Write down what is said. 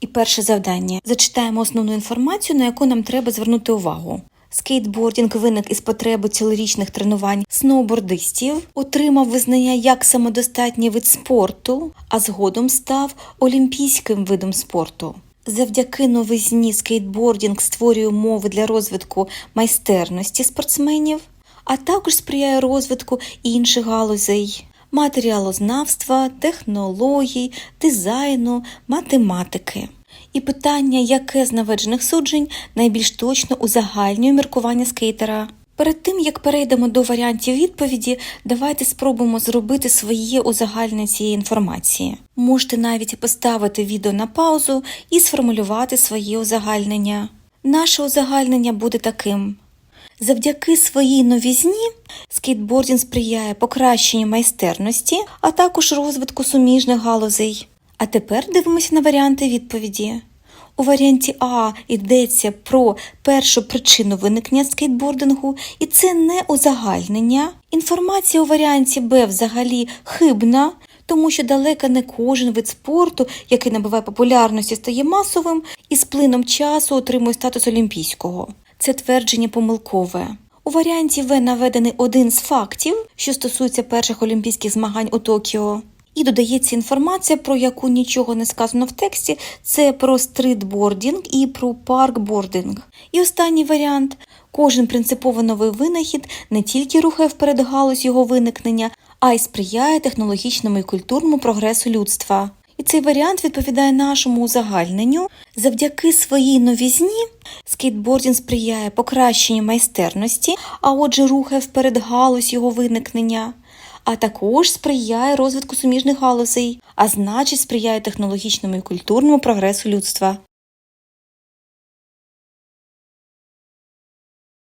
І перше завдання. Зачитаємо основну інформацію, на яку нам треба звернути увагу. Скейтбордінг виник із потреби цілорічних тренувань сноубордистів, отримав визнання як самодостатній вид спорту, а згодом став олімпійським видом спорту. Завдяки новизні скейтбордінг створює умови для розвитку майстерності спортсменів, а також сприяє розвитку інших галузей матеріалознавства, технологій, дизайну, математики. І питання, яке з наведених суджень найбільш точно узагальнює міркування скейтера. Перед тим як перейдемо до варіантів відповіді, давайте спробуємо зробити своє узагальнення цієї інформації. Можете навіть поставити відео на паузу і сформулювати своє узагальнення. Наше узагальнення буде таким: Завдяки своїй новізні скейтбордінг сприяє покращенню майстерності, а також розвитку суміжних галузей. А тепер дивимося на варіанти відповіді. У варіанті А йдеться про першу причину виникнення скейтбордингу, і це не узагальнення. Інформація у варіанті Б взагалі хибна, тому що далеко не кожен вид спорту, який набуває популярності, стає масовим і з плином часу отримує статус олімпійського. Це твердження помилкове. У варіанті В наведений один з фактів, що стосується перших олімпійських змагань у Токіо. І додається інформація, про яку нічого не сказано в тексті, це про стрітбордінг і про паркбординг. І останній варіант кожен принципово новий винахід не тільки рухає вперед галузь його виникнення, а й сприяє технологічному і культурному прогресу людства. І цей варіант відповідає нашому узагальненню. Завдяки своїй новізні скейтбордінг сприяє покращенню майстерності, а отже, рухає вперед галузь його виникнення, а також сприяє розвитку суміжних галузей, а значить сприяє технологічному і культурному прогресу людства.